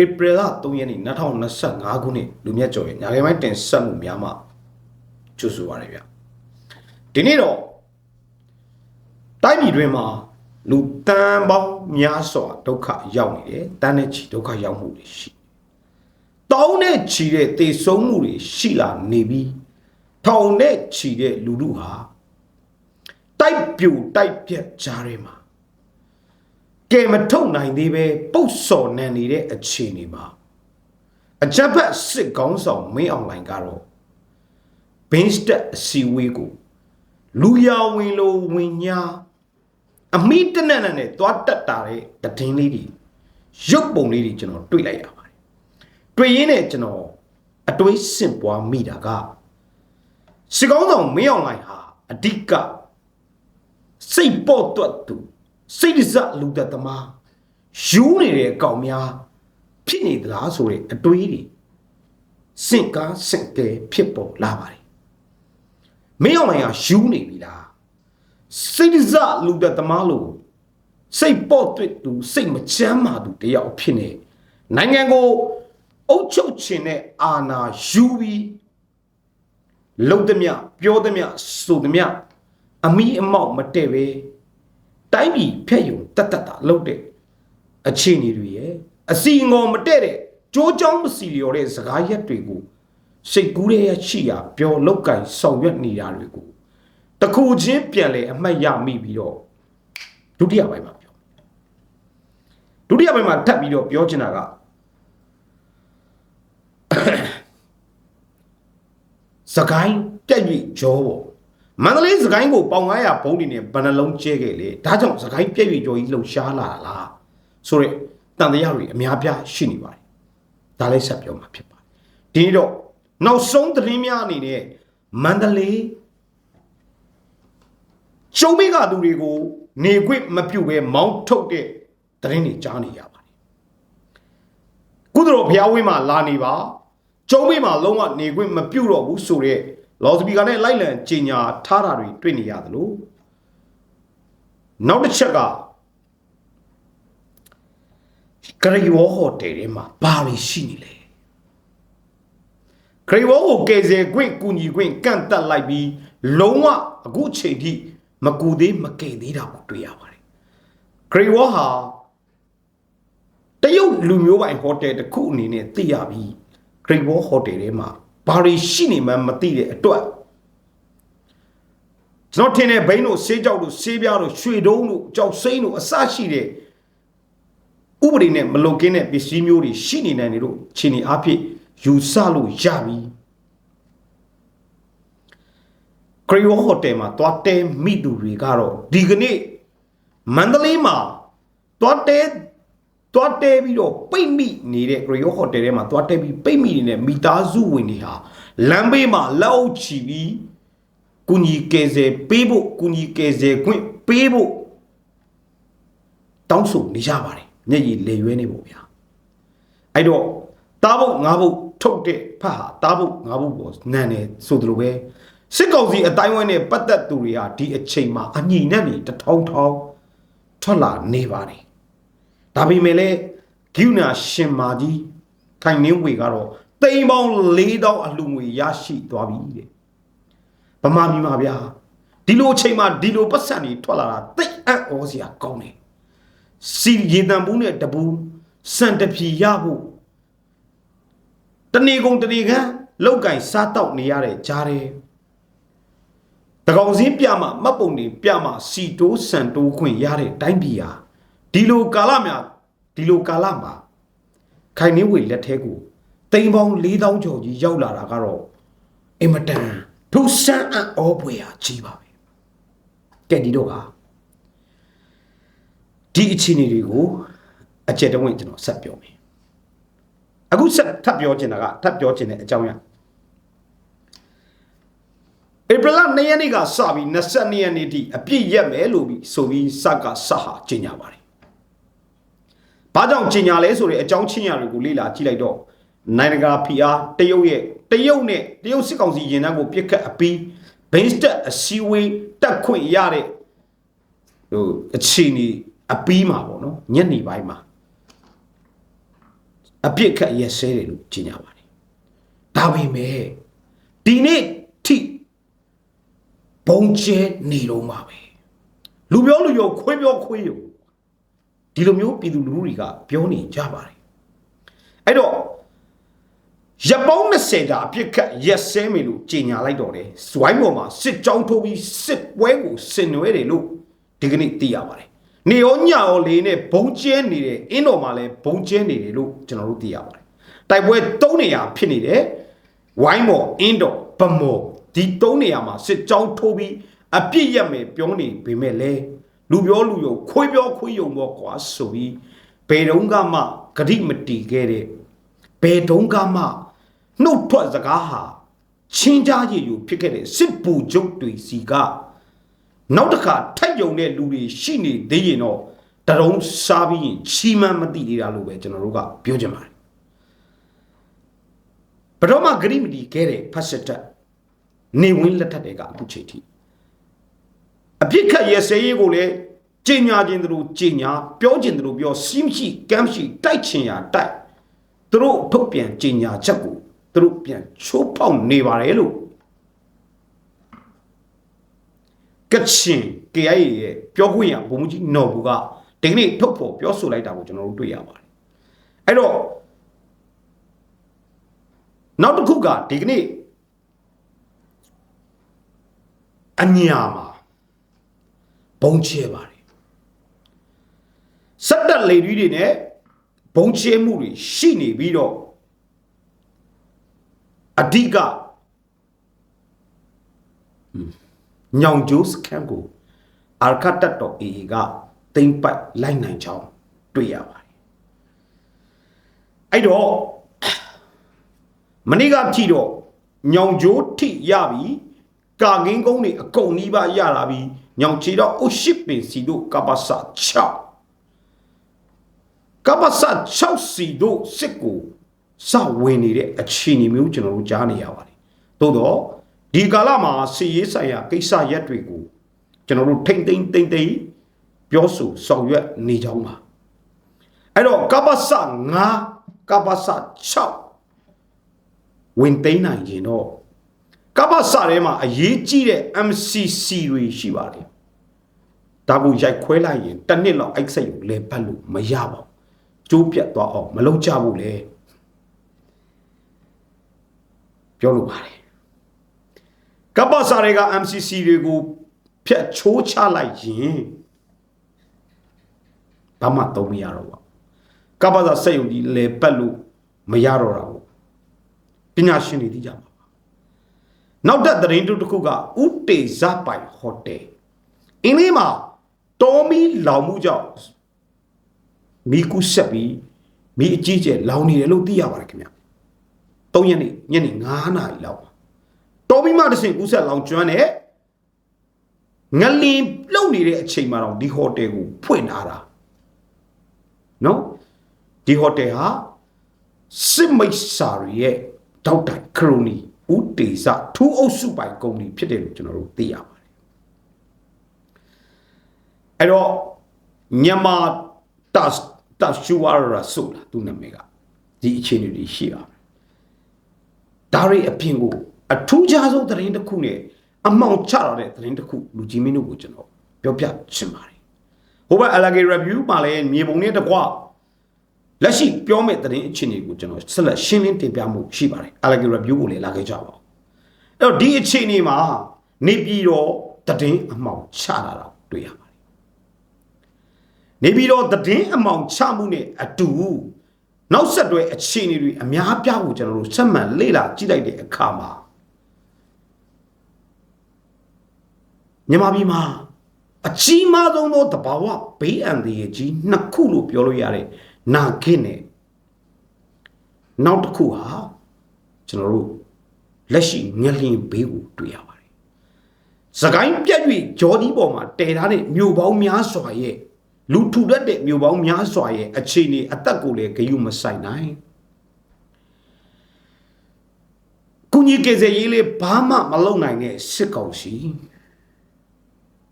ဧပြီလ3ရက်နေ့2025ခုနှစ်လူမြတ်ကျော်ရဲ့ညာခင်းပိုင်းတင်ဆက်မှုများမှာကျူဆိုပါရဗျဒီနေ့တော့တိုင်းပြည်တွင်းမှာလူတန်ပေါင်းများစွာဒုက္ခရောက်နေတယ်တန်းနဲ့ချီဒုက္ခရောက်မှုတွေရှိတောင်းနဲ့ချီတဲ့တေဆုံးမှုတွေရှိလာနေပြီးထောင်နဲ့ချီတဲ့လူလူဟာတိုက်ပြူတိုက်ပြက်ကြားထဲမှာ ကဲမထုတ်နိုင်သေးပဲပုတ်စော်နံနေတဲ့အခြေအနေမှာအကြက်ဖက်စစ်ကောင်းဆောင်မင်းအွန်လိုင်းကတော့ဘင်းစတက်အစီဝေးကိုလူရဝင်လိုဝင်ညာအမိတနက်နက်နဲ့သွားတက်တာတဲ့တည်င်းလေးတွေရုပ်ပုံလေးတွေကျွန်တော်တွေ့လိုက်ရပါတယ်တွေ့ရင်းနဲ့ကျွန်တော်အတွေးစင်ပွားမိတာကစစ်ကောင်းဆောင်မင်းအွန်လိုင်းဟာအဓိကစိတ်ပေါ်တွတ်သူ စိတ်ဒဇလူသက်သမားယူနေတဲ့အကောင်များဖြစ်နေသလားဆိုတဲ့အတွေးတွေစင့်ကားစင့်ကဲဖြစ်ပေါ်လာပါတယ်မင်းအောင်လိုင်ကယူနေပြီလားစိတ်ဒဇလူသက်သမားလို့စိတ်ပေါ်တွေ့သူစိတ်မချမ်းမာသူတယောက်ဖြစ်နေနိုင်ငံကိုအုပ်ချုပ်ခြင်းနဲ့အာဏာယူပြီးလုံသမျှပြောသမျှဆိုသမျှအမိအမောက်မတည့်ပဲ တိုင်းပြည်ဖက်ယုံတတ်တတ်တာလုပ်တဲ့အခြေအနေတွေရဲ့အစီငေါ်မတည့်တဲ့ကြိုးကြောင်းမစီလျော်တဲ့စကားရက်တွေကိုစိတ်ကူးရဲ့ရှိရာပြောလောက်ကင်ဆောင်ရွက်နေတာတွေကိုတခုချင်းပြန်လဲအမှတ်ရမိပြီးတော့ဒုတိယပိုင်းမှာပြောဒုတိယပိုင်းမှာထပ်ပြီးတော့ပြောချင်တာကစကိုင်းပြက်ပြီးကြောပေါ့ မန္တလေးစကိုင်းကိုပေါင်900ဘုံတွေနဲ့ဘဏ္ဍလုံးကျဲခဲ့လေဒါကြောင့်စကိုင်းပြက်ပြီးကြောကြီးလှုပ်ရှားလာတာလားဆိုရက်တန်တရားတွေအများပြားရှိနေပါတယ်ဒါလည်းဆက်ပြောမှာဖြစ်ပါတယ်ဒီနေ့တော့နောက်ဆုံးသတင်းများအနေနဲ့မန္တလေးရှုံးမိကသူတွေကိုနေခွင့်မပြုတ်ပဲမောင်းထုတ်တဲ့သတင်းတွေကြားနေရပါတယ်ကုသတော်ဘုရားဝင်းမှာလာနေပါကျုံးမိမှာလုံးဝနေခွင့်မပြုတ်တော့ဘူးဆိုတော့ လော်စပီကာနဲ့လိုက်လံကြီးညာထားတာတွေတွေ့နေရတယ်လို့နောက်တစ်ချက်ကဂရီဝေါ်ဟိုတယ်ထဲမှာဘာတွေရှိနေလဲဂရီဝေါ်ကိုကယ်ဆယ်ခွင့်ကူညီခွင့်ကန့်တက်လိုက်ပြီးလုံးဝအခုချိန်ထိမကူသေးမကယ်သေးတာကိုတွေ့ရပါတယ်ဂရီဝေါ်ဟာတရုတ်လူမျိုးပိုင်ဟိုတယ်တစ်ခုအနေနဲ့သိရပြီးဂရီဝေါ်ဟိုတယ်ထဲမှာ ဘာတွေရှိနေမှန်းမသိတဲ့အတွက်ကျွန်တော်ထင်တယ်ဘိန်းတို့ဆေးကြောက်တို့ဆေးပြားတို့ရွှေတုံးတို့ကြောက်စိမ့်တို့အစရှိတဲ့ဥပဒေနဲ့မလုံကင်းတဲ့ပစ္စည်းမျိုးတွေရှိနေနိုင်တယ်လို့ခြေနေအဖြစ်ယူဆလို့ရပြီဂရီဝဟိုတယ်မှာတွားတဲမိသူတွေကတော့ဒီကနေ့မန္တလေးမှာတွားတဲ တွားတဲပြီးတော့ပိတ်မိနေတဲ့ဂရီယိုဟိုတယ်ထဲမှာတွားတဲပြီးပိတ်မိနေတဲ့မိသားစုဝင်တွေဟာလမ်းဘေးမှာလက်အုပ်ချီပြီးကုညီကယ်ဆယ်ပေးဖို့ကုညီကယ်ဆယ်ခွင့်ပေးဖို့တောင်းဆိုနေကြပါတယ်မျက်ရည်လေရွေးနေဖို့ဗျာအဲ့တော့တားဖို့ငါးဖို့ထုတ်တဲ့ဖတ်ဟာတားဖို့ငါးဖို့ပေါ်နန်တယ်ဆိုသလိုပဲစစ်ကောင်စီအတိုင်းဝိုင်းနဲ့ပတ်သက်သူတွေဟာဒီအချိန်မှာအညီနဲ့နေတထောင်ထောင်ထွက်လာနေပါတယ် ဒါပေမဲ့လည်းဂိူနာရှင်မာကြီးခိုင်နှင်းဝေကတော့တိမ်ပေါင်း၄တောင်းအလှငွေရရှိသွားပြီတဲ့ဗမာပြည်မှာဗျာဒီလိုအချိန်မှာဒီလိုပတ်စံတွေထွက်လာတာတိတ်အံ့ဩစရာကောင်းတယ်စီရေတံဘူးနဲ့တပူစံတဖြီရဖို့တနေကုန်တနေကန်းလောက်ကင်စားတော့နေရတဲ့ကြားတယ်တကောင်စင်းပြမှာမှတ်ပုံတွေပြမှာစီတိုးစံတိုးခွင့်ရတဲ့တိုင်းပြည်ဟာ ဒီလိုကာလများဒီလိုကာလမှာခိုင်နှင်းဝေလက်ထဲကိုတိမ်ပေါင်း4000ကျော်ကြီးရောက်လာတာကတော့အင်မတန်ထူးဆန်းအံ့ဩဖွယ်ရာကြီးပါပဲကဲဒီတော့ကဒီအခြေအနေတွေကိုအကျက်တဝင့်ကျွန်တော်ဆက်ပြောမယ်အခုဆက်ထပ်ပြောချင်တာကထပ်ပြောချင်တဲ့အကြောင်းအရာဧပြီလ2ရက်နေ့ကစပြီး22ရက်နေ့ထိအပြည့်ရက်မယ်လို့ပြီးဆိုပြီးစကစဟာကြီးညာပါတယ်။ ဘာကြောင့်ကြီးညာလဲဆိုတဲ့အကြောင်းချင်းရာတွေကိုလေ့လာကြည့်လိုက်တော့နိုင်ငံတကာဖိအားတရုတ်ရဲ့တရုတ်နဲ့တရုတ်စစ်ကောင်စီရင်နှန်းကိုပြစ်ခတ်အပြီးဘင်းစတက်အစည်းအဝေးတက်ခွင့်ရတဲ့ဟိုအခြေအနေအပြီးမှာပေါ့နော်ညနေပိုင်းမှာအပြစ်ခတ်ရက်စဲတယ်လို့ကြေညာပါတယ်ဒါပေမဲ့ဒီနေ့ထိဘုံကျဲနေတော့မှာပဲလူပြောလူပြောခွေးပြောခွေးရော ဒီလိုမျိုးပြည်သူလူထုတွေကပြောနေကြပါတယ်အဲ့တော့ရပောင်း20ကြာအပြစ်ခတ်ရက်စဲမယ်လို့ကြေညာလိုက်တော့တယ်ဇွိုင်းပေါ်မှာစစ်ကြောင်းထိုးပြီးစစ်ပွဲကိုဆင်နွှဲတယ်လို့ဒီကနေ့သိရပါတယ်နေရောညရောလေးနဲ့ဘုံကျဲနေတယ်အင်းတော်မှာလည်းဘုံကျဲနေတယ်လို့ကျွန်တော်တို့သိရပါတယ်တိုက်ပွဲ၃နေရာဖြစ်နေတယ်ဝိုင်းမော်အင်းတော်ဗမော်ဒီ၃နေရာမှာစစ်ကြောင်းထိုးပြီးအပြစ်ရက်မယ်ပြောနေပေမဲ့လည်း လူပြောလူယုံခွေးပြောခွေးယုံပေါ့ကွာဆိုပြီးဘယ်တုန်းကမှဂတိမတီခဲ့တဲ့ဘယ်တုန်းကမှနှုတ်ထွက်စကားဟာချင်းကြားရည်ယူဖြစ်ခဲ့တဲ့စစ်ပူချုပ်တွေစီကနောက်တစ်ခါထိုက်ယုံတဲ့လူတွေရှိနေသေးရင်တော့တရုံးစားပြီးရင်ချီးမန်းမသိသေးတာလို့ပဲကျွန်တော်တို့ကပြောချင်ပါတယ်ဘယ်တော့မှဂရိမတီခဲ့တဲ့ဖတ်စစ်တပ်နေဝင်းလက်ထက်တွေကအခုချိန်ထိ အပြစ်ခတ်ရစဲရေးကိုလည်းကြင်ညာခြင်းတို့ကြင်ညာပြောခြင်းတို့ပြောစီးမရှိကမ်းမရှိတိုက်ချင်ရတိုက်သူတို့ထုတ်ပြန်ကြင်ညာချက်ကိုသူတို့ပြန်ချိုးပေါက်နေပါတယ်လို့ကချင် KIA ရဲ့ပြောခွင့်ရဘုံကြီးနော်ဘူးကဒီကနေ့ထုတ်ဖော်ပြောဆိုလိုက်တာကိုကျွန်တော်တို့တွေ့ရပါတယ်အဲ့တော့နောက်တစ်ခုကဒီကနေ့အညာမှာ ဘုံချဲပါတယ်စက်တက်လေတွေတွေနဲ့ဘုံချဲမှုတွေရှိနေပြီးတော့အဓိကညောင်ကျိုးစခန်းကိုအာခတ်တက်တော်အေကတိမ့်ပိုက်လိုက်နိုင်ချောင်းတွေ့ရပါတယ်အဲ့တော့မနေ့ကကြည့်တော့ညောင်ကျိုးထိရပြီကာကင်းကုန်းတွေအကုန်နီးပါးရလာပြီ ညောင်ချီတော့အုတ်ရှိပင်စီတို့ကပ္ပစ6ကပ္ပစ6စီတို့စစ်ကိုစဝင်နေတဲ့အခြေအနေမျိုးကျွန်တော်တို့ကြားနေရပါတယ်သို့တော့ဒီကာလမှာစီရေးဆိုင်ရာကိစ္စရက်တွေကိုကျွန်တော်တို့ထိမ့်သိမ့်တိမ့်သိမ့်ပြောဆိုဆောင်ရွက်နေကြမှာအဲ့တော့ကပ္ပစ9ကပ္ပစ6ဝင်သိမ့်နိုင်ရင်တော့ ကပ္ပစထဲမှာအရေးကြီးတဲ့ MCC တွေရှိပါတယ်ဒါကိုရိုက်ခွဲလိုက်ရင်တစ်နှစ်လောက်အိုက်စိတ်ကိုလဲပတ်လို့မရပါဘူးကျိုးပြတ်သွားအောင်မလုပ်ကြဘူးလေပြောလို့ပါတယ်ကပ္ပစာတွေက MCC တွေကိုဖြတ်ချိုးချလိုက်ရင်ဘာမှသုံးမရတော့ပါကပ္ပစာစက်ယုံကြီးလေပတ်လို့မရတော့တာဘူးပညာရှင်တွေသိကြပါ နောက်တဲ့သတင်းတစ်ခုကဥတေဇပိုင်ဟိုတယ်အင်းလေးမှာတော်မီလောင်မှုကြောင့်မိကူးဆက်ပြီးမိအကြီးကျယ်လောင်နေတယ်လို့သိရပါတယ်ခင်ဗျ၃ရက်နေ့ညနေ9နာရီလောက်တော်မီမှတစ်ဆင့်ကူးဆက်လောင်ကျွမ်းတဲ့ငလင်လှုပ်နေတဲ့အချိန်မှာတော့ဒီဟိုတယ်ကိုဖွင့်ထားတာနော်ဒီဟိုတယ်ဟာစစ်မိတ်ဆာရဲ့ဒေါက်တာခရိုနီ ဥတေစထူးအုပ်စုပိုင်ကုမ္ပဏီဖြစ်တယ်လို့ကျွန်တော်တို့သိရပါတယ်အဲ့တော့မြန်မာတပ်တပ်ရှူဝါရာဆိုလာသူနာမည်ကဒီအခြေအနေတွေရှိပါတယ်ဒါရီအပြင်ကိုအထူးခြားဆုံးသတင်းတစ်ခုနဲ့အမောင်ချရတဲ့သတင်းတစ်ခုလူကြီးမင်းတို့ကိုကျွန်တော်ပြောပြချင်ပါတယ်ဟိုဘက် LG review မှာလည်းမြေပုံနဲ့တကွ လက်ရှိပြောမဲ့သတင်းအခြေအနေကိုကျွန်တော်ဆက်လက်ရှင်းလင်းတင်ပြမှုရှိပါတယ် LG review ကိုလည်းလာခဲ့ကြပါဦးအဲ့တော့ဒီအခြေအနေမှာနေပြည်တော်သတင်းအမောင်ချလာတာတွေ့ရပါတယ်နေပြည်တော်သတင်းအမောင်ချမှုနဲ့အတူနောက်ဆက်တွဲအခြေအနေတွေအများပြားကိုကျွန်တော်တို့ဆက်မှန်လေ့လာကြည့်လိုက်တဲ့အခါမှာမြန်မာပြည်မှာအကြီးမားဆုံးသောတဘာဝဘေးအန္တရာယ်ကြီးနှစ်ခုလို့ပြောလို့ရတဲ့ နာခင်းနဲ့နောက်တစ်ခုဟာကျွန်တော်တို့လက်ရှိငလျင်ဘေးကိုတွေ့ရပါတယ်။စကိုင်းပြက်၍ဂျော်ဒီပေါ်မှာတည်ထားတဲ့မြို့ပေါင်းများစွာရဲ့လူထူတတ်တဲ့မြို့ပေါင်းများစွာရဲ့အခြေအနေအသက်ကိုလည်းဂယုမဆိုင်နိုင်။ကုညီကေစေရေးလေးဘာမှမလုပ်နိုင်တဲ့စစ်ကောင်စီ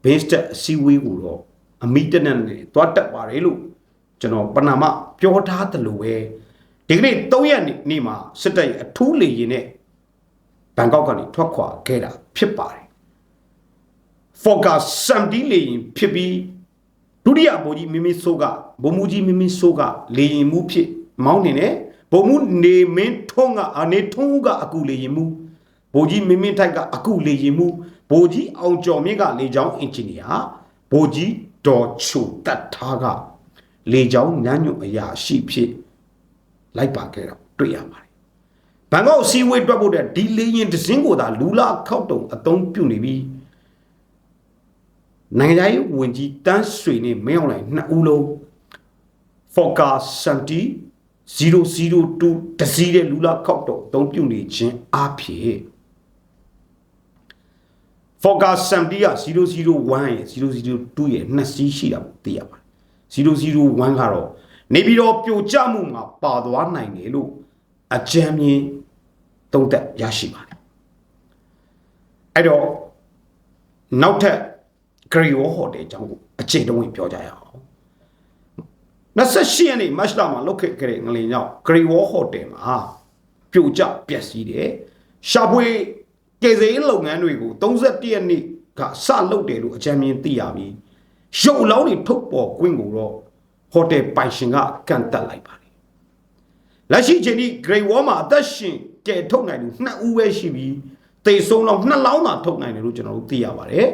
ဘင်းစတက်အစည်းအဝေးကိုတော့အမိတနက်နဲ့တွားတက်ပါတယ်လို့ ကျွန်တော်ပဏာမပြောထားသလိုပဲဒီဒီကနေ့3ရက်နေ့မှာစစ်တပ်ရဲ့အထူးလေရင်နဲ့ဘန်ကောက်ကနေထွက်ခွာခဲ့တာဖြစ်ပါတယ် focus စံတီးလေရင်ဖြစ်ပြီးဒုတိယဗိုလ်ကြီးမင်းမင်းဆိုးကဗိုလ်မှူးကြီးမင်းမင်းဆိုးကလေရင်မှုဖြစ်မောင်းနေတယ်ဗိုလ်မှူးနေမင်းထွန်းကအနေထွန်းကအကူလေရင်မှုဗိုလ်ကြီးမင်းမင်းထိုက်ကအကူလေရင်မှုဗိုလ်ကြီးအောင်ကျော်မြင့်ကလေချောင်းအင်ဂျင်နီယာဗိုလ်ကြီးဒေါ်ချိုတတ်ထားက လေချောင်းနန်းညွန့်အရာရှိဖြစ်လိုက်ပါခဲ့တော့တွေ့ရပါတယ်ဘန်ကောက်စီဝေးတွက်ဖို့တဲ့ဒီလေရင်ဒဇင်းကိုသာလူလာခောက်တုံအသုံးပြုနေပြီးနိုင်ငံရေးဝင်ကြီးတန်းဆွေနဲ့မင်းအောင်လိုက်နှစ်ဦးလုံး focus စံတီ002တစည်းတဲ့လူလာခောက်တော့အသုံးပြုနေခြင်းအဖြစ် focus စံတီက001ရဲ့002ရဲ့နှစ်စီးရှိတာကိုသိရပါတယ် 001ကတော့နေပြီးတော့ပြိုကျမှုမှာပါသွားနိုင်တယ်လို့အကြံမြင်သုံးသက်ရရှိပါတယ်အဲ့တော့နောက်ထပ်ဂရီဝေါ်ဟိုတယ်အကြောင်းကိုအချိန်တုံးဝင်ပြောကြရအောင်28ရက်နေ့မတ်လမှာလုတ်ခဲ့ကြတဲ့ငလင်ကြောင့်ဂရီဝေါ်ဟိုတယ်မှာပြိုကျပျက်စီးတယ်ရှာဖွေကယ်ဆယ်ရေးလုပ်ငန်းတွေကို31ရက်နေ့ကစလုပ်တယ်လို့အကြံဉာဏ်သိရပြီး ရုပ်လောင်းတွေထုတ်ပေါ်ကွင်းကိုတော့ဟိုတယ်ပိုင်ရှင်ကကန့်တက်လိုက်ပါတယ်လက်ရှိချိန်ထိဂရီဝေါ်မှာအသက်ရှင်ကယ်ထုတ်နိုင်လို့2ဦးပဲရှိပြီးတေဆုံးလောင်း2လောင်းသာထုတ်နိုင်တယ်လို့ကျွန်တော်တို့သိရပါတယ်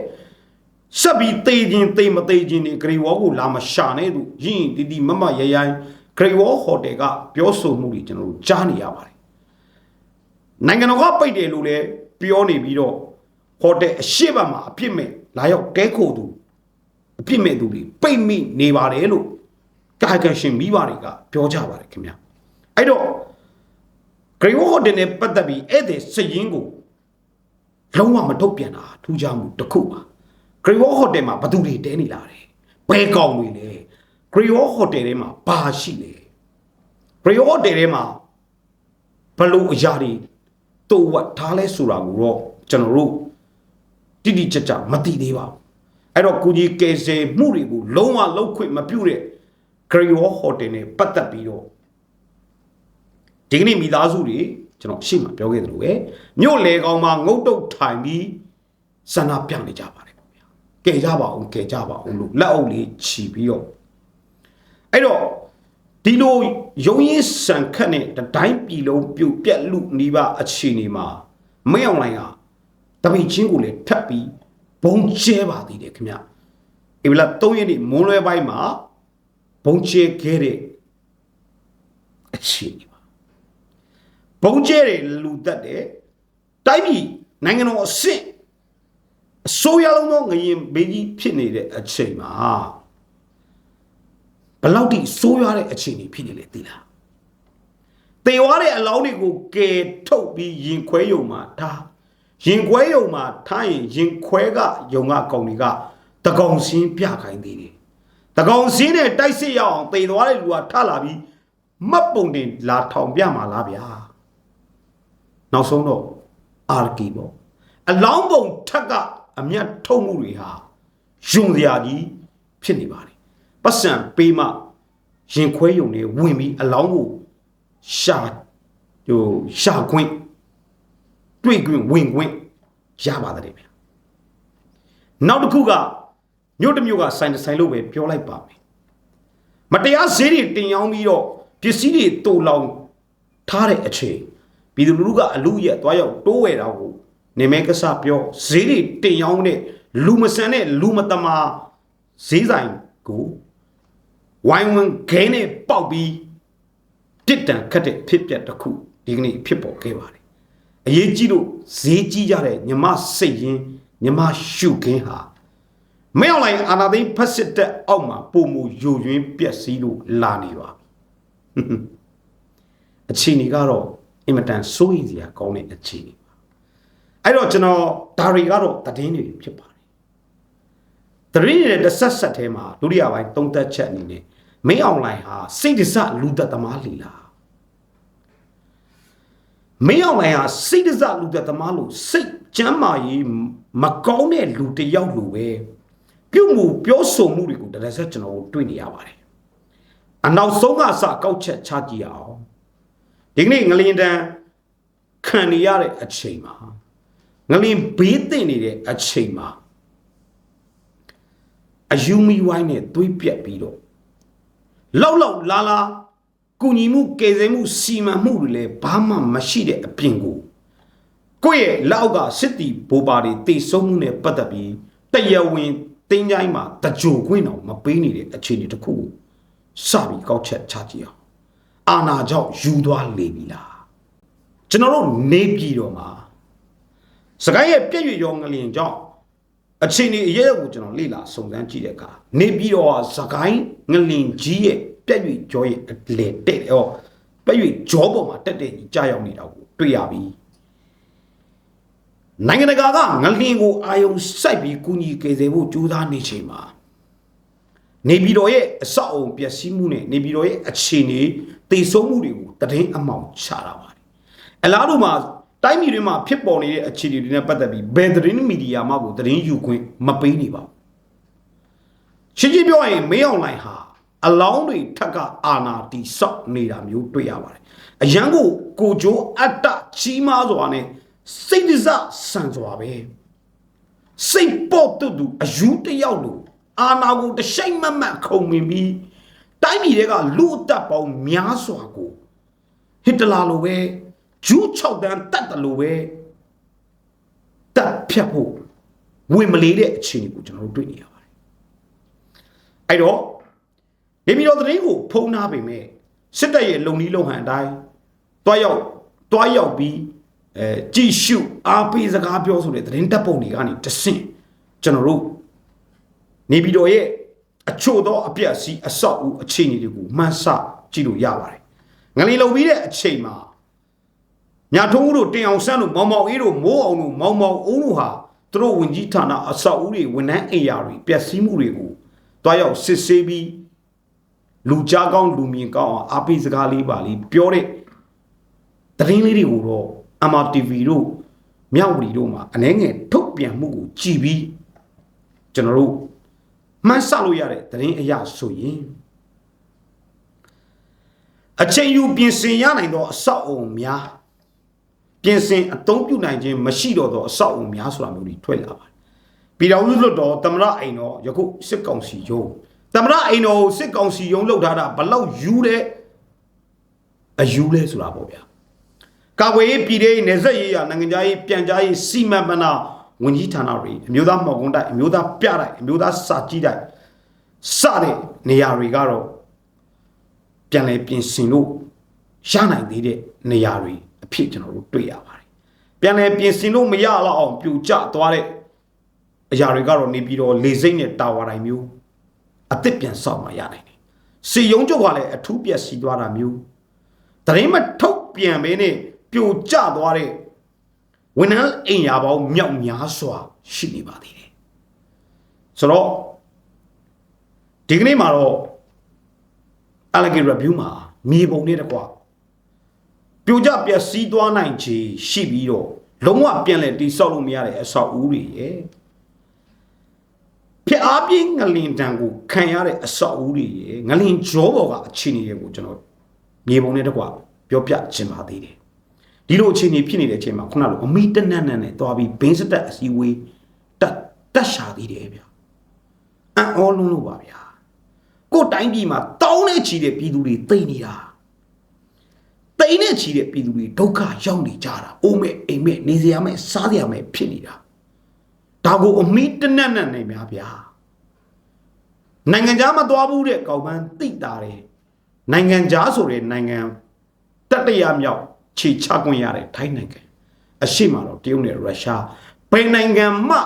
ဆက်ပြီးတေးခြင်းတေးမတေးခြင်းဒီဂရီဝေါကိုလာမရှာနဲ့သူရင်းတီတီမမရရိုင်းဂရီဝေါဟိုတယ်ကပြောဆိုမှုတွေကျွန်တော်တို့ကြားနေရပါတယ်နိုင်ငံတော်ကပိတ်တယ်လို့လည်းပြောနေပြီးတော့ဟိုတယ်အရှိတ်မှာအပြစ်မဲ့လာရောက်တဲခိုသူ အပြစ်မဲ့သူတွေပိတ်မိနေပါတယ်လို့ကာကရှင်မိဘတွေကပြောကြပါတယ်ခင်ဗျအဲ့တော့ဂရီဝေါဟိုတယ်နဲ့ပတ်သက်ပြီးအဲ့ဒီစည်ရင်းကိုလုံးဝမထုတ်ပြန်တာထူးခြားမှုတစ်ခုပါဂရီဝေါဟိုတယ်မှာဘသူတွေတဲနေလာတယ်ဘဲကောင်တွေလဲဂရီဝေါဟိုတယ်ထဲမှာဘာရှိလဲဂရီဝေါဟိုတယ်ထဲမှာဘလို့အရာတွေတိုးဝတ်ထားလဲဆိုတာကိုတော့ကျွန်တော်တို့တိတိကျကျမသိသေးပါဘူး အဲ့တော့ကုကြီးကယ်ဆယ်မှုတွေကိုလုံးဝလောက်ခွင့်မပြုတဲ့ဂရီဝေါဟိုတယ်နဲ့ပတ်သက်ပြီးတော့ဒီကနေ့မိသားစုတွေကျွန်တော်ရှေ့မှာပြောခဲ့သလိုပဲမြို့လေကောင်မှာငုတ်တုတ်ထိုင်ပြီးဆန္ဒပြနေကြပါတယ်ပေါ့ဗျာကဲကြပါအောင်ကဲကြပါအောင်လို့လက်အုပ်လေးခြီးပြီးတော့အဲ့တော့ဒီလိုရုံရင်းဆန်ခတ်နဲ့တတိုင်းပြည်လုံးပြုတ်ပြက်လူနီးပါအခြေအနေမှာမင်းအောင်လိုင်းကတပိတ်ချင်းကိုလည်းထပ်ပြီး ဘုံကျဲပါသေးတယ်ခင်ဗျဧပြီလ3ရက်နေ့မွန်းလွဲပိုင်းမှာဘုံကျဲခဲ့တဲ့အခြေအနေပါဘုံကျဲတယ်လူသက်တယ်တိုင်းပြည်နိုင်ငံတော်အဆင့်အစိုးရလုံးသောငရင်ဘေးကြီးဖြစ်နေတဲ့အချိန်မှာဘယ်လောက်ထိစိုးရတဲ့အခြေအနေဖြစ်နေလဲသိလားတေဝါတဲ့အလောင်းတွေကိုကယ်ထုတ်ပြီးရင်ခွဲယုံမှာထား ရင်ခွဲယုံမှာထားရင်ရင်ခွဲကယုံကကောင်တွေကတကောင်စင်းပြခိုင်းသေးတယ်တကောင်စင်းနဲ့တိုက်စစ်ရအောင်တေသွားတဲ့လူကထလာပြီးမတ်ပုံတင်လာထောင်ပြမှာလားဗျာနောက်ဆုံးတော့အာကီပေါ့အလောင်းပုံထက်ကအမျက်ထုတ်မှုတွေဟာယုံစရာကြီးဖြစ်နေပါတယ်ပတ်စံပေးမှရင်ခွဲယုံတွေဝင်ပြီးအလောင်းကိုရှာဟိုရှာခွင့် တွေ့ခွင့်ဝင်ခွင့်ရပါတယ်ဗျာနောက်တစ်ခုကမြို့တစ်မြို့ကဆိုင်တစ်ဆိုင်လို့ပဲပြောလိုက်ပါမယ်မတရားဈေးတွေတင်ရောင်းပြီးတော့ပစ္စည်းတွေတူလောင်ထားတဲ့အချိန်ပြည်သူလူထုကအလူရက်သွားရောက်တိုးဝယ်တာကိုနေမဲကဆပြောဈေးတွေတင်ရောင်းတဲ့လူမဆန်တဲ့လူမတမာဈေးဆိုင်ကိုဝိုင်းဝန်းခဲနဲ့ပေါက်ပြီးတစ်တန်ခတ်တဲ့ဖြစ်ပျက်တစ်ခုဒီကနေ့ဖြစ်ပေါ်ခဲ့ပါတယ် အရေးကြီးလို့ဈေးကြီးကြတဲ့ညမစိတ်ရင်ညမရှုခင်းဟာမင်းအောင်လိုင်းအာနာသိန်းဖက်စစ်တက်အောက်မှာပုံမူယိုယွင်းပျက်စီးလို့လာနေပါအခြေအနေကတော့အင်မတန်စိုးရိမ်စရာကောင်းတဲ့အခြေအနေပါအဲ့တော့ကျွန်တော်ဒါတွေကတော့တည်င်းတွေဖြစ်ပါတယ်တရင်ရဲ့တစ်ဆက်ဆက်ထဲမှာဒုတိယပိုင်းသုံးသက်ချက်အနေနဲ့မင်းအောင်လိုင်းဟာစိတ်ဒစလူသက်သမားလီလာ မင်းအောင်လိုင်းဟာစိတ်ဒစလူသက်သမားလို့စိတ်ကျမ်းမာရေးမကောင်းတဲ့လူတစ်ယောက်လိုပဲပြုမှုပြောဆိုမှုတွေကိုတရဆက်ကျွန်တော်တို့တွေ့နေရပါတယ်အနောက်ဆုံးကစကောက်ချက်ချကြည့်အောင်ဒီကနေ့ငလင်တန်းခံနေရတဲ့အချိန်မှာငလင်ဘေးသိမ့်နေတဲ့အချိန်မှာအယူမီဝိုင်းနဲ့သွေးပြက်ပြီးတော့လောက်လောက်လာလာ ကုညီမှုကယ်ဆယ်မှုစီမံမှုတွေလည်းဘာမှမရှိတဲ့အပြင်ကိုကိုယ့်ရဲ့လက်အောက်ကစစ်တီဘိုးပါတွေတိတ်ဆုံးမှုနဲ့ပတ်သက်ပြီးတရားဝင်တင်းကြိုင်းမှာတကြိုခွင့်တော့မပေးနေတဲ့အခြေအနေတစ်ခုကိုစပြီးကောက်ချက်ချကြည့်အောင်အာနာကြောင့်ယူသွားလေပြီလားကျွန်တော်တို့နေပြည်တော်မှာစကိုင်းရဲ့ပြည့်ရွရောငလျင်ကြောင့်အချိန်ဒီအရေးကိုကျွန်တော်လေ့လာစုံစမ်းကြည့်တဲ့အခါနေပြည်တော်ဟာစကိုင်းငလျင်ကြီးရဲ့ ပြည့်ရွကြောရဲ့အလေတဲ့ဟောပြည့်ရွကြောပေါ်မှာတက်တဲ့ကြီးကြာရောက်နေတာကိုတွေ့ရပြီနိုင်ငံတကာကငလျင်ကိုအာယုံစိုက်ပြီးကူညီကယ်ဆယ်ဖို့ကြိုးစားနေချိန်မှာနေပြည်တော်ရဲ့အဆောက်အုံပျက်စီးမှုနဲ့နေပြည်တော်ရဲ့အခြေအနေတည်ဆုံးမှုတွေကိုတည်င်းအမောင်ချတာပါတယ်အလားတူမှာတိုင်းပြည်တွေမှာဖြစ်ပေါ်နေတဲ့အခြေအနေတွေနဲ့ပတ်သက်ပြီးဘယ်သတင်းမီဒီယာမှကိုသတင်းယူခွင့်မပေးနေပါဘူးရှင်းရှင်းပြောရင်မင်းအွန်လိုင်းဟာ အလောင်းတွေထက်ကအာနာတီဆော့နေတာမျိုးတွေ့ရပါတယ်အရန်ကိုကိုကြိုးအတ္တကြီးမားစွာနဲ့စိတ်ဒဇဆန်စွာပဲစိတ်ပေါ်တူတူအယူတယောက်လိုအာနာကိုတရှိတ်မမတ်ခုံမြင်ပြီးတိုင်းပြည်တွေကလူအသက်ပေါင်းများစွာကိုဟစ်တလာလိုပဲဂျူး6တန်းတတ်တယ်လို့ပဲတက်ဖြတ်ဖို့ဝင်မလေးတဲ့အခြေအနေကိုကျွန်တော်တို့တွေ့နေရပါတယ်အဲ့တော့ နေပြည်တော်သတင်းကိုဖုံးနာပေမဲ့စစ်တပ်ရဲ့လုံနီးလုံဟန်အတိုင်းတွားရောက်တွားရောက်ပြီးအဲကြည်ရှုအားပေးစကားပြောဆိုတဲ့သတင်းတပ်ပုံတွေကနေတဆင့်ကျွန်တော်တို့နေပြည်တော်ရဲ့အချို့သောအပြက်စီးအဆောက်အဦအခြေအနေတွေကိုမှန်းဆကြည့်လို့ရပါတယ်ငလီလုံပြီးတဲ့အချိန်မှာမြထုံးဦးတို့တင်အောင်ဆန်းတို့မောင်မောင်အေးတို့မိုးအောင်တို့မောင်မောင်အုံးတို့ဟာသူတို့ဝင်ကြီးဌာနအဆောက်အဦတွေဝန်ထမ်းအိမ်ယာတွေပျက်စီးမှုတွေကိုတွားရောက်စစ်ဆေးပြီး လူကြားကောင်းလူမြင်ကောင်းအောင်အပိစကားလေးပါလေးပြောတဲ့သတင်းလေးတွေကိုတော့ MRTV တို့မြောက်ဝတီတို့မှာအနှဲငယ်ထုတ်ပြန်မှုကိုကြည်ပြီးကျွန်တော်တို့မှန်းဆလို့ရတဲ့သတင်းအရာဆိုရင်အချိန်ယူပြင်ဆင်ရနိုင်သောအဆောက်အုံများပြင်ဆင်အသုံးပြုနိုင်ခြင်းမရှိတော့သောအဆောက်အုံများဆိုတာမျိုးတွေထွက်လာပါတယ်ပြည်တော်စုလွတ်တော်တမရအိမ်တော်ယခုစစ်ကောင်စီယုံ တမရအိမ်တော်စစ်ကောင်စီယုံလောက်ထားတာဘလောက်ယူတဲ့အယူလဲဆိုတာပေါ့ဗျာကာကွယ်ရေးပြည်ထောင်နေဆက်ရေးရနိုင်ငံသားရေးပြန်ကြားရေးစီမံဘဏ္ဍာဝန်ကြီးဌာနတွေအမျိုးသားမော်ကွန်းတိုက်အမျိုးသားပြတိုက်အမျိုးသားစာကြီးတိုက်စတဲ့နေရာတွေကတော့ပြန်လဲပြင်ဆင်လို့ရနိုင်သေးတဲ့နေရာတွေအဖြစ်ကျွန်တော်တို့တွေ့ရပါတယ်ပြန်လဲပြင်ဆင်လို့မရတော့အောင်ပြူကျသွားတဲ့အရာတွေကတော့နေပြီးတော့လေစိမ့်နဲ့တာဝါတိုင်းမျိုး အစ်စ်ပြန်ဆောက်မှရနိုင်တယ်စီယုံချုပ်ကလည်းအထူးပြက်စီးသွားတာမျိုးတရင်မထုတ်ပြန်ပေးနဲ့ပြိုကျသွားတဲ့ဝန်ထမ်းအိမ်ယာပေါင်းမြောက်များစွာရှိနေပါသေးတယ်ဆိုတော့ဒီကနေ့မှာတော့ allegate review မှာမြေပုံနဲ့တကွပြိုကျပျက်စီးသွားနိုင်ခြေရှိပြီးတော့လုံးဝပြန်လဲတိဆောက်လို့မရတဲ့အဆောက်အဦတွေရဲ့ ဖြစ်အားပြင်းငလင်တံကိုခံရတဲ့အဆောက်အဦတွေရဲ့ငလင်ကြောပေါ်ကအခြေအနေတွေကိုကျွန်တော်မြေပုံနဲ့တကွပြောပြချင်ပါသေးတယ်ဒီလိုအခြေအနေဖြစ်နေတဲ့အချိန်မှာခုနလိုအမိတနတ်နတ်နဲ့တွားပြီးဘင်းစတက်အစည်းဝေးတက်တက်ရှာသေးတယ်ဗျအံ့ဩလုံးလို့ပါဗျာကိုယ်တိုင်းပြည်မှာတောင်းနဲ့ချီတဲ့ပြည်သူတွေတိတ်နေတာတိတ်နဲ့ချီတဲ့ပြည်သူတွေဒုက္ခရောက်နေကြတာအိုးမဲ့အိမ်မဲ့နေစရာမဲ့စားစရာမဲ့ဖြစ်နေတာ ဒါကိုအမိတနတ်နတ်နဲ့များဗျာနိုင်ငံသားမသွားဘူးတဲ့ကောင်ပန်းတိတ်တာတယ်နိုင်ငံသားဆိုတဲ့နိုင်ငံတတရမြောက်ခြေချခွင့်ရတဲ့ထိုင်းနိုင်ငံအရှိမတော့တရုတ်နဲ့ရုရှားဘယ်နိုင်ငံမှ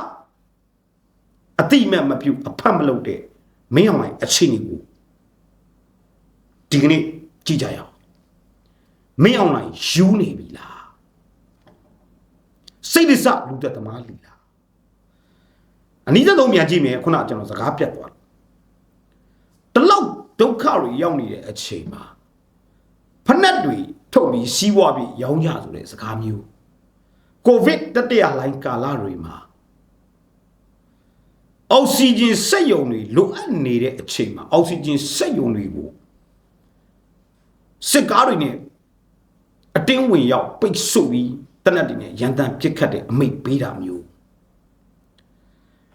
အတိမတ်မပြုအဖတ်မလုပ်တဲ့မင်းအောင်လိုက်အခြေအနေကိုဒီကနေ့ကြည့်ကြရအောင်မင်းအောင်လိုက်ယူနေပြီလားစိတ်ဒစလူသက်သမားလီလား အနည်းဆုံးမြန်ကြည့်မယ်ခုနကျွန်တော်စကားပြတ်သွားတယ်တလောက်ဒုက္ခတွေရောက်နေတဲ့အချိန်မှာဖက်နှက်တွေထုတ်ပြီးစီးပွားပြီးရောင်းကြဆိုတဲ့စကားမျိုးကိုဗစ်တတိယလိုင်းကာလတွေမှာအောက်ဆီဂျင်စက်ယုံတွေလိုအပ်နေတဲ့အချိန်မှာအောက်ဆီဂျင်စက်ယုံတွေကိုစစ်ကားတွေနဲ့အတင်းဝင်ရောက်ပိတ်ဆို့ပြီးတနတ်တွေနဲ့ရန်တမ်းပစ်ခတ်တဲ့အမိတ်ပေးတာမျိုး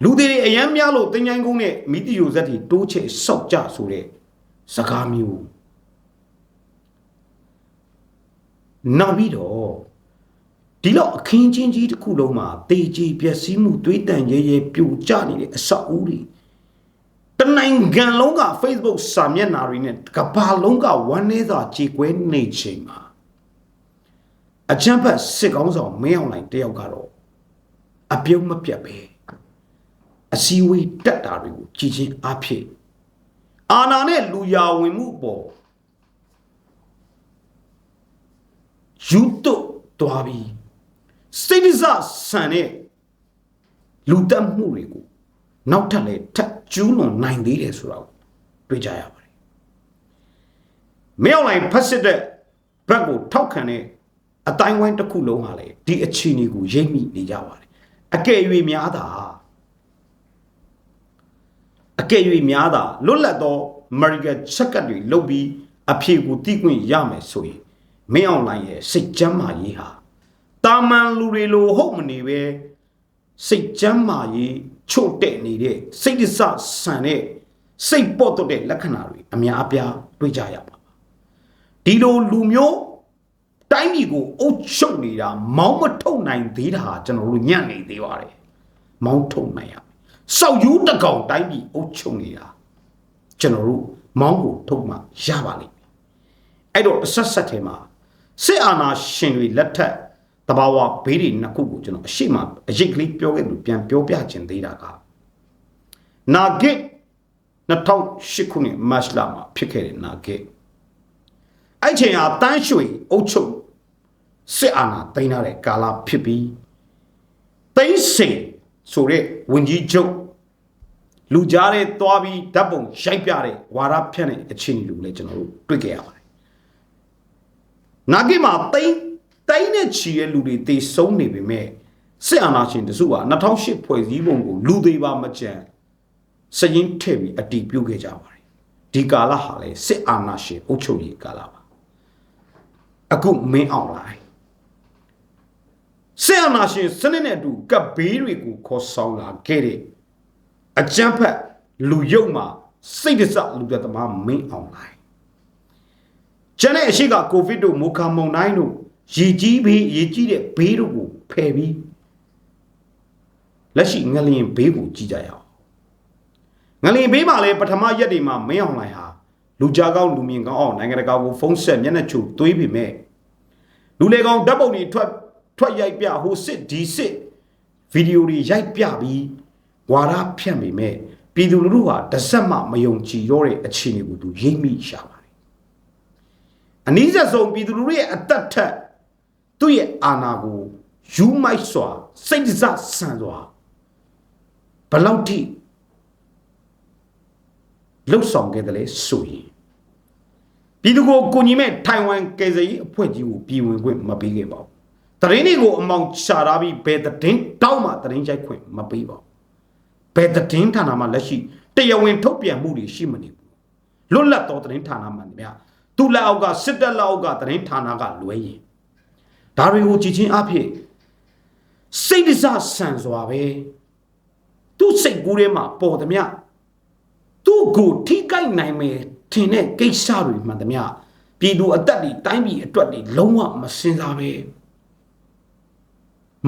လူတွေအယမ်းများလို့တင်ញိုင်းကုန်းနဲ့မိတီယိုဇက်တွေတိုးချဲ့ဆောက်ကြဆိုတဲ့စကားမျိုးနောက်ပြီးတော့ဒီလောက်အခင်းချင်းကြီးတစ်ခုလုံးမှာတေကြီးပျက်စီးမှုတွေးတန်ရဲရဲပြိုကျနေတဲ့အဆောက်အဦတွေတနိုင်ငံလုံးက Facebook စာမျက်နှာတွေနဲ့ကမ္ဘာလုံးကဝမ်းနည်းစွာကြေကွဲနေချိန်မှာအချမ်းဖတ်စစ်ကောင်းဆောင်မင်းအောင်လှိုင်တယောက်ကတော့အပြုံးမပြတ်ပဲ အစည်းအဝေးတက်တာတွေကိုကြည်ချင်းအဖြစ်အာနာနဲ့လူယာဝင်မှုပေါ်ယူတုတွားပြီးစိတ်ဒဇဆန်တဲ့လူတက်မှုတွေကိုနောက်ထပ်လည်းထပ်ကျူးလွန်နိုင်သေးတယ်ဆိုတာကိုတွေ့ကြရပါတယ်မင်းအောင်လှိုင်ဖတ်စစ်တဲ့ဘက်ကိုထောက်ခံတဲ့အတိုင်းဝိုင်းတစ်ခုလုံးဟာလေဒီအခြေအနေကိုရိပ်မိနေကြပါတယ်အကယ်၍များတာ အကယ်၍များတာလွတ်လပ်သော American ချက်ကတ်တွေလုတ်ပြီးအဖြေကိုတိခွင့်ရမယ်ဆိုရင်မင်းအောင်လှိုင်ရဲ့စိတ်ကြမ်းမာရေးဟာတာမန်လူတွေလိုဟုတ်မနေပဲစိတ်ကြမ်းမာရေးချို့တဲ့နေတဲ့စိတ်ဒစဆန်တဲ့စိတ်ပေါ့တော့တဲ့လက္ခဏာတွေအများအပြားတွေ့ကြရပါပါဒီလိုလူမျိုးတိုင်းပြည်ကိုအုပ်ချုပ်နေတာမောင်းမထုတ်နိုင်သေးတာဟာကျွန်တော်တို့ညံ့နေသေးပါတယ်မောင်းထုတ်နိုင်ရမယ် စောက်ယူတကောင်တိုင်းပြည်အုပ်ချုပ်နေတာကျွန်တော်တို့မောင်းကိုထုတ်မှရပါလိမ့်မယ်အဲ့တော့အဆက်ဆက်ထဲမှာစစ်အာဏာရှင်တွေလက်ထက်တဘာဝဘေးတွေနှစ်ခုကိုကျွန်တော်အရှိမအရေးကလေးပြောခဲ့လို့ပြန်ပြောပြခြင်းသေးတာကနာဂစ်2008ခုနှစ်မတ်လမှာဖြစ်ခဲ့တဲ့နာဂစ်အဲ့ချိန်ဟာတန်းရွှေအုပ်ချုပ်စစ်အာဏာသိမ်းထားတဲ့ကာလဖြစ်ပြီးသိမ်းစိန် ဆိုတဲ့ဝင်ကြီးချုပ်လူကြားတဲ့သွားပြီးဓာတ်ပုံရိုက်ပြတဲ့ဝါရဖြန့်တဲ့အခြေအနေကိုလည်းကျွန်တော်တို့တွေ့ကြရပါတယ်နာဂစ်မှာသိမ်းတိုင်းနဲ့ချီရဲ့လူတွေတေဆုံးနေပေမဲ့စစ်အာဏာရှင်တစုက2008ဖွဲ့စည်းပုံကိုလူသေးပါမကြံစရင်ထည့်ပြီးအတီးပြုတ်ခဲ့ကြပါတယ်ဒီကာလဟာလေစစ်အာဏာရှင်အုပ်ချုပ်ရေးကာလပါအခုမင်းအောင်လိုင်း စစ်အာဏာရှင်စနစ်နဲ့အတူကပ်ဘေးတွေကိုခေါ်ဆောင်လာခဲ့တဲ့အကြမ်းဖက်လူယုတ်မှာစိတ်ဒစလူသက်သမားမင်းအောင်လိုင်းကျန်တဲ့အရှိကကိုဗစ်တို့မိုခါမုန်တိုင်းတို့ရည်ကြီးဘေးရည်ကြီးတဲ့ဘေးတို့ကိုဖယ်ပြီးလက်ရှိငလျင်ဘေးကိုကြည့်ကြရအောင်ငလျင်ဘေးမှာလည်းပထမရက်တွေမှာမင်းအောင်လိုင်းဟာလူကြားကောင်းလူမြင်ကောင်းအောင်နိုင်ငံတကာကိုဖုံးဆက်မျက်နှာချိုသွေးပေမဲ့လူလေကောင်ဓာတ်ပုံတွေထွက် ထွက်ရိုက်ပြဟိုစစ်ဒီစစ်ဗီဒီယိုတွေရိုက်ပြပြီးဝါရဖြန့်ပေမဲ့ပြည်သူလူထုဟာတစ်စက်မှမယုံကြည်တော့တဲ့အခြေအနေကိုသူရိပ်မိရှာပါတယ်အနည်းဆုံးပြည်သူလူထုရဲ့အသက်ထက်သူ့ရဲ့အာဏာကိုယူမိုက်စွာစိတ်ဒဇဆန်စွာဘလောက်ထိလှုပ်ဆောင်ခဲ့တယ်လဲဆိုရင်ပြည်သူကိုကိုညီမဲ့ထိုင်ဝမ်ကယ်ဆယ်ရေးအဖွဲ့ကြီးကိုပြည်ဝင်ခွင့်မပေးခဲ့ပါဘူး။ တရင်တွေကိုအမောင်ရှာထားပြီးဘယ်တည်င်းတောက်မှတရင်ချိုက်ခွင့်မပေးပါဘူး။ဘယ်တည်င်းဌာနမှာလက်ရှိတရားဝင်ထုတ်ပြန်မှုတွေရှိမနေဘူး။လွတ်လပ်သောတရင်ဌာနမှန်များသူ့လက်အောက်ကစစ်တပ်လက်အောက်ကတရင်ဌာနကလွဲရင်ဒါတွေကိုကြည်ချင်းအဖြစ်စိတ်ဒစဆန်စွာပဲသူ့စိတ်ကူးထဲမှာပေါ်သည်မြသူ့ကိုထိကိုက်နိုင်မယ်ထင်တဲ့ကိစ္စတွေမှန်သမျှပြည်သူအသက်တွေတိုင်းပြည်အတွက်တွေလုံးဝမစင်စားပဲ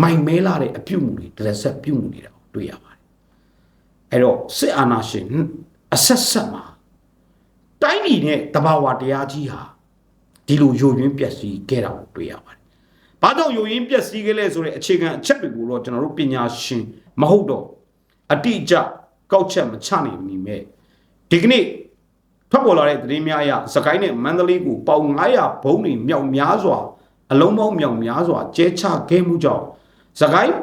မိုင်မဲလာတဲ့အပြုတ်မှုတွေတရက်ဆက်ပြုတ်မှုနေတာတွေ့ရပါတယ်အဲ့တော့စစ်အာဏာရှင်အဆက်ဆက်မှာတိုင်းပြည်နဲ့တဘာဝတရားကြီးဟာဒီလိုယိုယွင်းပျက်စီးခဲ့တာကိုတွေ့ရပါတယ်။ဘာကြောင့်ယိုယွင်းပျက်စီးခဲ့လဲဆိုတဲ့အခြေခံအချက်တွေကိုတော့ကျွန်တော်တို့ပညာရှင်မဟုတ်တော့အတိအကျကောက်ချက်မချနိုင်မိမဲ့ဒီကနေ့ထွက်ပေါ်လာတဲ့သတင်းများအရစကိုင်းနဲ့မန္တလေးကိုပေါင်900ဘုံတွေမြောက်များစွာအလုံးပေါင်းမြောက်များစွာကျဲချခဲ့မှုကြောင့် စကိုင်း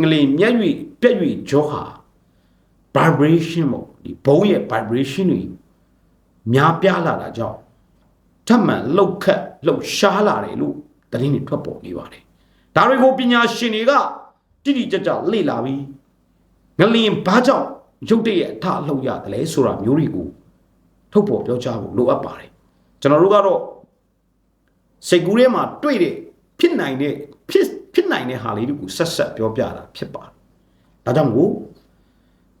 ငလင်မျက်၍ပြက်၍ကြောဟာ vibration ပေါ့ဒီဘုံရဲ့ vibration တွေများပြားလာတာကြောင့်ထပ်မံလှုပ်ခတ်လှုပ်ရှားလာတယ်လို့သတင်းတွေထွက်ပေါ်နေပါတယ်ဒါတွေကိုပညာရှင်တွေကတိတိကျကျလေ့လာပြီးငလင်ဘာကြောင့်ရုတ်တရက်အထလှုပ်ရတယ်လဲဆိုတာမျိုးတွေကိုထုတ်ပေါ်ပြောကြားဖို့လိုအပ်ပါတယ်ကျွန်တော်တို့ကတော့စိတ်ကူးထဲမှာတွေ့တဲ့ဖြစ်နိုင်တဲ့ဖြစ် ဖြစ်နိုင်တဲ့ဟာလေးတွေကိုဆက်ဆက်ပြောပြတာဖြစ်ပါတယ်ဒါကြောင့်မို့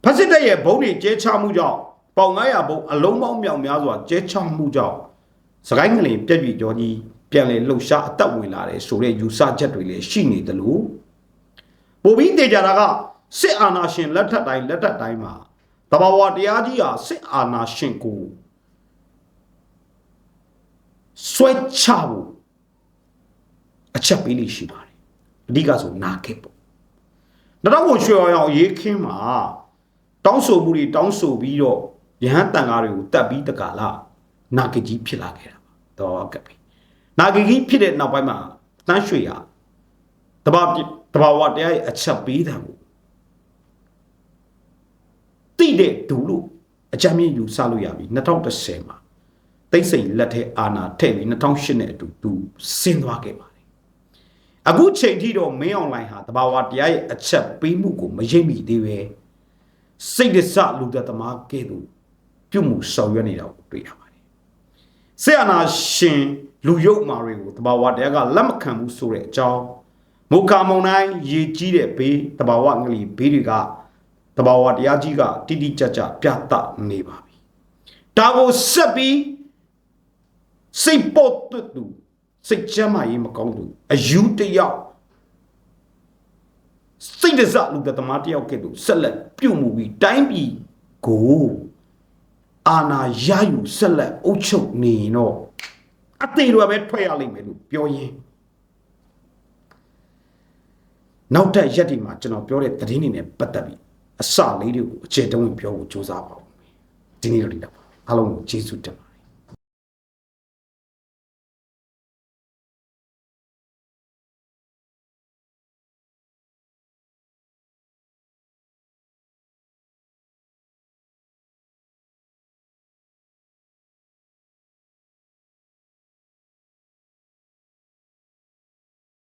ဖက်စစ်တပ်ရဲ့ဘုံတွေကျဲချမှုကြောင့်ပေါင်900ဘုံအလုံးပေါင်းမြောက်များစွာကျဲချမှုကြောင့်စကိုင်းကလေးပြက်ပြကြောကြီးပြန်လေလှုပ်ရှားအသက်ဝင်လာတယ်ဆိုတဲ့ယူဆချက်တွေလည်းရှိနေတယ်လို့ပိုပြီးတေကြတာကစစ်အာဏာရှင်လက်ထက်တိုင်းလက်ထက်တိုင်းမှာတဘာဝတရားကြီးဟာစစ်အာဏာရှင်ကိုဆွဲချဖို့အချက်ပေးလိရှိပါတယ် အဓိကဆိုနာခစ်ပေါ့နောက်တော့ရွှေရောင်အောင်ရေးခင်းမှာတောင်းဆိုမှုတွေတောင်းဆိုပြီးတော့ယဟန်တန်ကားတွေကိုတတ်ပြီးတကလာနာဂကြီးဖြစ်လာခဲ့တာပါတော့ကပ်ပြီနာဂကြီးဖြစ်တဲ့နောက်ပိုင်းမှာတန်းရွှေရတဘာတဘာဝတရားရဲ့အချက်ပေးတယ်ကိုတိတဲ့ဒူလို့အကြမ်းမြင့်ယူဆလို့ရပြီ2010မှာတိတ်ဆိတ်လက်ထဲအာနာထည့်ပြီး2008နဲ့အတူသူဆင်းသွားခဲ့ပါတယ် အခုချိန်ထိတော့မင်းအွန်လိုင်းဟာတဘာဝတရားရဲ့အချက်ပေးမှုကိုမရိပ်မိသေးပဲစိတ်ဒစလူသက်သမားကဲ့သို့ပြုမှုဆောင်ရွက်နေတာကိုတွေ့ရပါတယ်ဆေယနာရှင်လူယုတ်မာတွေကိုတဘာဝတရားကလက်မခံဘူးဆိုတဲ့အကြောင်းမုခမုံတိုင်းရေကြီးတဲ့ဘေးတဘာဝငလီဘေးတွေကတဘာဝတရားကြီးကတိတိကျကျပြသနေပါပြီဒါကိုဆက်ပြီးစိတ်ပေါ်တွတ်သူ စိတ်ချမ်းသာရေးမကောင်းသူအယူတယောက်စိတ်ဒဇလူတသမားတယောက်ကဲ့သို့ဆက်လက်ပြုတ်မှုပြီးတိုင်းပြည်ကိုအာနာရယူဆက်လက်အုပ်ချုပ်နေရင်တော့အသေးတွေပဲထွက်ရလိမ့်မယ်လို့ပြောရင်းနောက်ထပ်ရက်ဒီမှာကျွန်တော်ပြောတဲ့သတင်းတွေနဲ့ပတ်သက်ပြီးအစလေးတွေကိုအခြေတုံးပြောဖို့စူးစမ်းပါဦးဒီနေ့တော့ဒီတော့အားလုံးကိုကျေးဇူးတင်ပါ